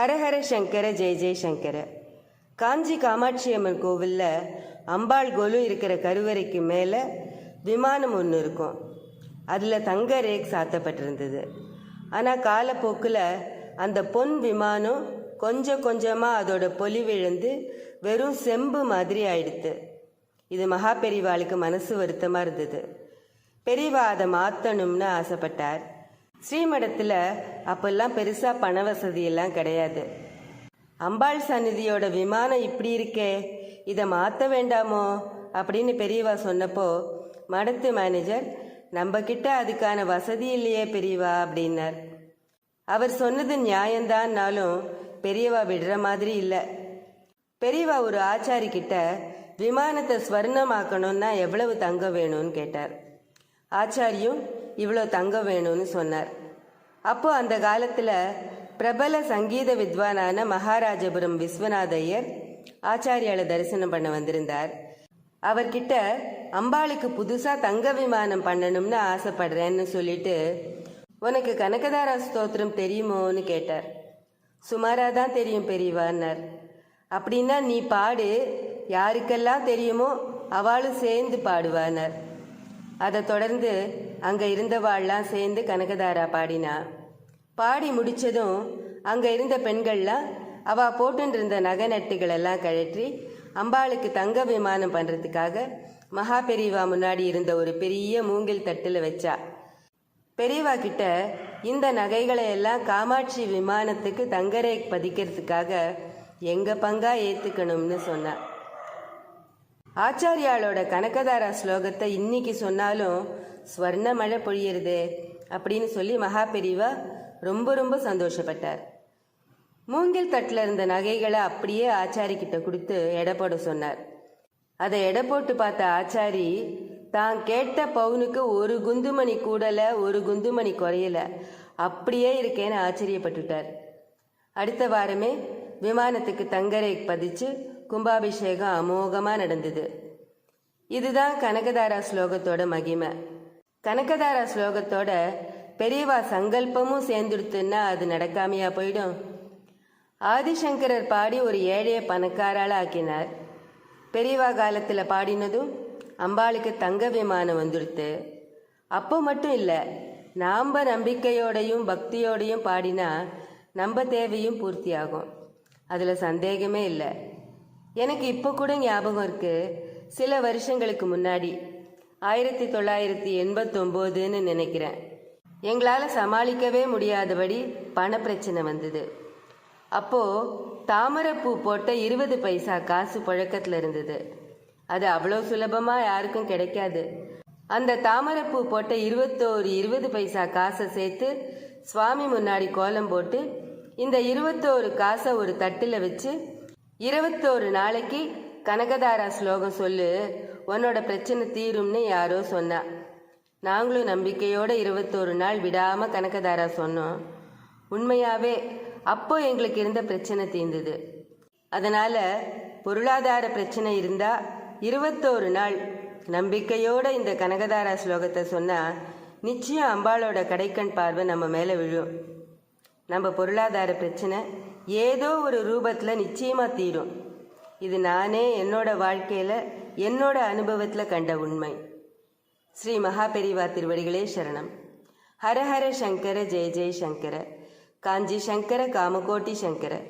ஹரஹர சங்கர ஜெய ஜெயசங்கர காஞ்சி காமாட்சி அம்மன் கோவிலில் அம்பாள் கொலு இருக்கிற கருவறைக்கு மேலே விமானம் ஒன்று இருக்கும். அதில் தங்க ரேக் சாத்தப்பட்டிருந்தது. ஆனால் காலப்போக்கில் அந்த பொன் விமானம் கொஞ்சம் கொஞ்சமாக அதோட பொலிவிழந்து வெறும் செம்பு மாதிரி ஆயிடுத்து. இது மகா பெரிவாளுக்கு மனசு வருத்தமாக இருந்தது. பெரியவா அதை மாற்றணும்னு ஆசைப்பட்டார். ஸ்ரீமடத்தில் அப்பெல்லாம் பெருசாக பண வசதியெல்லாம் கிடையாது. அம்பாள் சந்நிதியோட விமானம் இப்படி இருக்கே இதை மாற்ற வேண்டாமோ? அப்படின்னு பெரியவா சொன்னப்போ மடத்து மேனேஜர் நம்மக்கிட்ட அதுக்கான வசதி இல்லையே பெரியவா? அப்படின்னார். அவர் சொன்னது நியாயந்தான்னாலும் பெரியவா விடுற மாதிரி இல்லை. பெரியவா ஒரு ஆச்சாரி கிட்ட விமானத்தை ஸ்வர்ணமாக்கணும்னா எவ்வளவு தங்கம் வேணும்னு கேட்டார். ஆச்சாரியும் இவ்வளோ தங்கம் வேணும்னு சொன்னார். அப்போ அந்த காலத்தில் பிரபல சங்கீத வித்வானான மகாராஜபுரம் விஸ்வநாத ஐயர் ஆச்சாரியால தரிசனம் பண்ண வந்திருந்தார். அவர்கிட்ட அம்பாளுக்கு புதுசாக தங்க விமானம் பண்ணணும்னு ஆசைப்படுறேன்னு சொல்லிட்டு உனக்கு கனகதாரா ஸ்தோத்திரம் தெரியுமோன்னு கேட்டார். சுமாராக தான் தெரியும் பெரியவான்னார். அப்படின்னா நீ பாடு யாருக்கெல்லாம் தெரியுமோ அவளும் சேர்ந்து பாடுவானார். அதை தொடர்ந்து அங்கே இருந்தவாள்லாம் சேர்ந்து கனகதாரா பாடினா. பாடி முடித்ததும் அங்கே இருந்த பெண்கள்லாம் அவள் போட்டுன்னு இருந்த நகை நட்டுகள் எல்லாம் கழற்றி அம்பாளுக்கு தங்க விமானம் பண்ணுறதுக்காக மகா பெரியவா முன்னாடி இருந்த ஒரு பெரிய மூங்கில் தட்டில் வச்சா. பெரியவா கிட்ட இந்த நகைகளை எல்லாம் காமாட்சி விமானத்துக்கு தங்கரே பதிக்கிறதுக்காக எங்கள் பங்கா ஏற்றுக்கணும்னு சொன்னா. ஆச்சாரியாளோட கனகதாரா ஸ்லோகத்தை இன்னைக்கு சொன்னாலும் ஸ்வர்ண மழை பொழியறது அப்படின்னு சொல்லி மகா பெரியவா ரொம்ப ரொம்ப சந்தோஷப்பட்டார். மூங்கில் தட்டில் இருந்த நகைகளை அப்படியே ஆச்சாரிக்கிட்ட கொடுத்து எடை போட சொன்னார். அதை எடை போட்டு பார்த்த ஆச்சாரி தான் கேட்ட பவுனுக்கு ஒரு குந்துமணி கூடல ஒரு குந்துமணி குறையல. அப்படியே இருக்கேன்னு ஆச்சரியப்பட்டுட்டார். அடுத்த வாரமே விமானத்துக்கு தங்கரை பதிச்சு கும்பாபிஷேகம் அமோகமாக நடந்தது. இதுதான் கனகதாரா ஸ்லோகத்தோட மகிமை. கனகதாரா ஸ்லோகத்தோட பெரியவா சங்கல்பமும் சேர்ந்துடுத்துன்னா அது நடக்காமையா போயிடும். ஆதிசங்கரர் பாடி ஒரு ஏழைய பணக்காரால ஆக்கினார். பெரியவா காலத்தில் பாடினதும் அம்பாளுக்கு தங்க விமானம் வந்துடுத்து. அப்போ மட்டும் இல்லை நாம் நம்பிக்கையோடையும் பக்தியோடையும் பாடினா நம்ம தேவையும் பூர்த்தியாகும். அதில் சந்தேகமே இல்லை. எனக்கு இப்போ கூட ஞாபகம் இருக்கு. சில வருஷங்களுக்கு முன்னாடி ஆயிரத்தி தொள்ளாயிரத்தி எண்பத்தொம்போதுன்னு நினைக்கிறேன். எங்களால் சமாளிக்கவே முடியாதபடி பண பிரச்சனை வந்தது. அப்போ தாமரைப்பூ போட்ட இருபது பைசா காசு புழக்கத்தில் இருந்தது. அது அவ்வளோ சுலபமாக யாருக்கும் கிடைக்காது. அந்த தாமரைப்பூ போட்ட இருபத்தோரு இருபது பைசா காசை சேர்த்து சுவாமி முன்னாடி கோலம் போட்டு இந்த இருபத்தோரு காசை ஒரு தட்டில் வச்சு இருபத்தோரு நாளைக்கு கனகதாரா ஸ்லோகம் சொல்லு. உன்னோட பிரச்சனை தீரும்னு யாரோ சொன்னா. நாங்களும் நம்பிக்கையோட இருபத்தோரு நாள் விடாம கனகதாரா சொன்னோம். உண்மையாவே அப்போ எங்களுக்கு இருந்த பிரச்சனை தீர்ந்தது. அதனால பொருளாதார பிரச்சனை இருந்தா இருபத்தோரு நாள் நம்பிக்கையோட இந்த கனகதாரா ஸ்லோகத்தை சொன்னால் நிச்சயம் அம்பாளோட கடைக்கண் பார்வை நம்ம மேலே விழும். நம்ம பொருளாதார பிரச்சனை ஏதோ ஒரு ரூபத்தில் நிச்சயமாக தீரும். இது நானே என்னோட வாழ்க்கையில் என்னோட அனுபவத்தில் கண்ட உண்மை. ஸ்ரீ மகாபெரிவா திருவடிகளே சரணம். ஹரஹர சங்கர ஜெய ஜெய சங்கர. காஞ்சி சங்கர காமகோட்டி சங்கர.